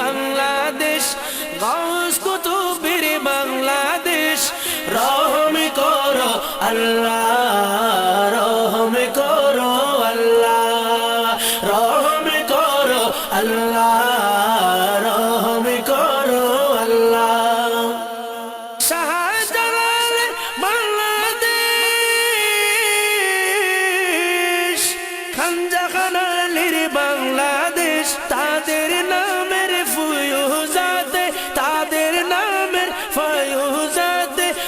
বাংলাদেশ বাংলাদেশ। রহম করো আল্লাহ, রহম করো আল্লাহ, রহম করো আল্লাহ, রহম করো আল্লাহ। বাংলাদেশ খানজাখানালির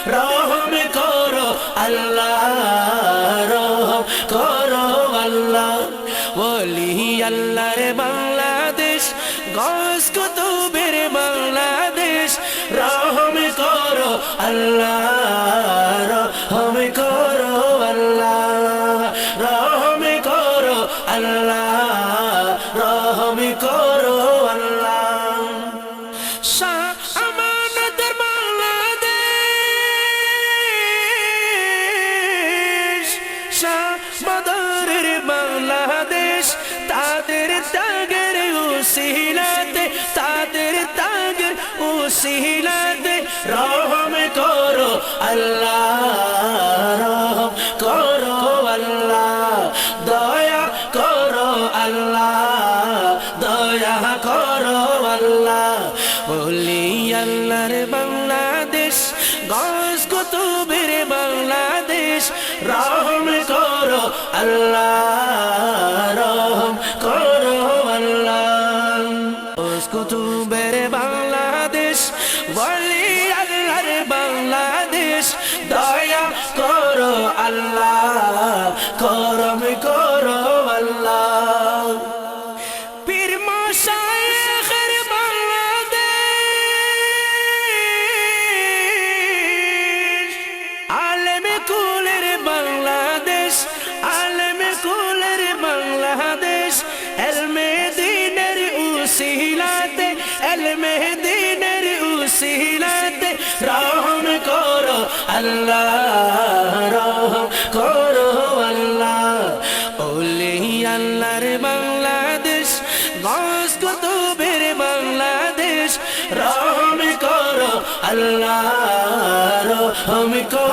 রহম করো আল্লাহ, রহম করো আল্লাহ। ওলি আল্লাহর বাংলাদেশ গস কুতুবের বাংলাদেশ। রহম করো আল্লাহ, রহম করো আল্লাহ, রহম করো আল্লাহ। উসিলাতে রহম করো আল্লাহ, রহম করো আল্লাহ, দয়া করো আল্লাহ, দয়া করো আল্লাহ। বলি আল্লাহর বাংলাদেশ গস কুতুবের বাংলাদেশ, রহম করো আল্লাহ, রহম করো আল্লাহ। গস কুতুবের বাংলাদেশ বলি আল্লাহর বাংলাদেশ দয়া করো আল্লাহ। আল্লাহ রহম করো আল্লাহ। ওলি আল্লাহর বাংলাদেশ গস বের বাংলাদেশ। রহম করো আল্লাহ, রহম করো